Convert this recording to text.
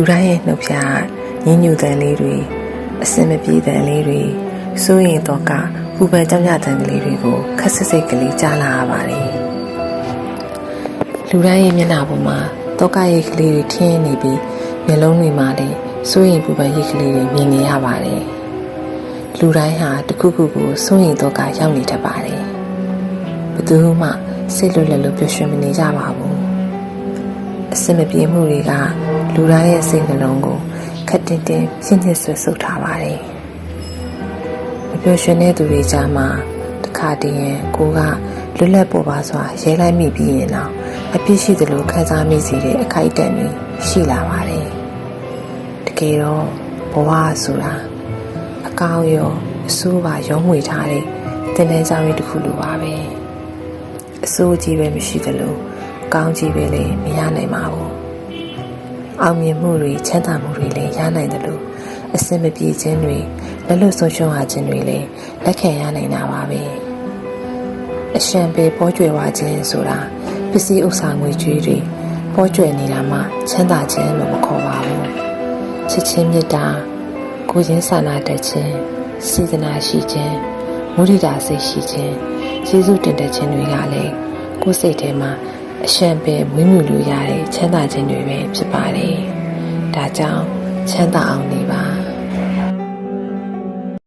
လူတိုင်းရဲ့နှုတ်ဖြာညဉ့်ညူတန်လေးတွေအစင်မပြေတန်လေးတွေစိုးရင်တော့ကပူပန်ကြောင်ကြတန်ကလေးတွေကိုခက်ဆစ်စိတ်ကလေးကြားလာရပါတယ်လူတိုင်းရဲ့မျက်နှာပေါ်မှာတော့ကရိတ်ကလေးတွေထင်းနေပြီးမျက်လုံးတွေမှာလည်းစိုးရင်ပူပန်ရိတ်ကလေးတွေမြင်နေရပါတယ်လူတိုင်းဟာတစ်ခုခုကိုစိုးရင်တော့ကရောက်နေတတ်ပါတယ်ဘယ်သူမှစိတ်လွတ်လပ်လို့ပျော်ရွှင်မနေကြပါဘူး အစင်မပြေမှုတွေကလူတိုင်းရဲ့စိတ်နှလုံးကိုခက်တင်တင်ပြင်းပြဆွဆုပ်ထားပါတယ်မပျော်ရွှင်တဲ့သူတွေကြားမှာတစ်ခါတည်းရင်ကိုကလွတ်လပ်ပေါ်ပါစွာရဲလိုက်မိပြီးရင်တော့အပြစ်ရှိသလိုခံစားမိစေတဲ့အခိုက်အတန့်တွေရှိလာပါတယ်တကယ်တော့ဘဝဆိုတာအကောင်းရောအဆိုးပါရုံးမှွေထားတဲ့တင်တဲ့ကြောင်ရီတစ်ခုလိုပါပဲအဆိုးကြီးပဲမရှိသလိုအ ကောင်းကြီးပဲလည်းမရနိုင်ပါဘူးအောင်မြင်မှုတွေချမ်းသာမှုတွေလည်းရနိုင်တယ်လို့အစင်မပြေခြင်းတွေလက်လွတ်ဆုံးရှုံးရခြင်းတွေလည်းလက်ခံရနိုင်တာပါပဲအရှံပေပေါ်ကျွယ်ဝခြင်းဆိုတာပစ္စည်းဥစ္စာငွေကြေးတွေပေါ်ကျွယ်နေတာမှချမ်းသာခြင်းလို့မခေါ်ပါဘူးချစ်ချင်းမေတ္တာကိုယ်ချင်းစာနာတတ်ခြင်းစေတနာရှိခြင်းမုဒိတာစိတ်ရှိခြင်းကျေးဇူးတင်တတ်ခြင်းတွေကလည်းကိုယ်စိတ်ထဲမှာ အရှံပေမွေးမြူလို့ရတဲ့ချမ်းသာခြင်းတွေပဲဖြစ်ပါတယ်။ဒါကြောင့်ချမ်းသာအောင်နေပါ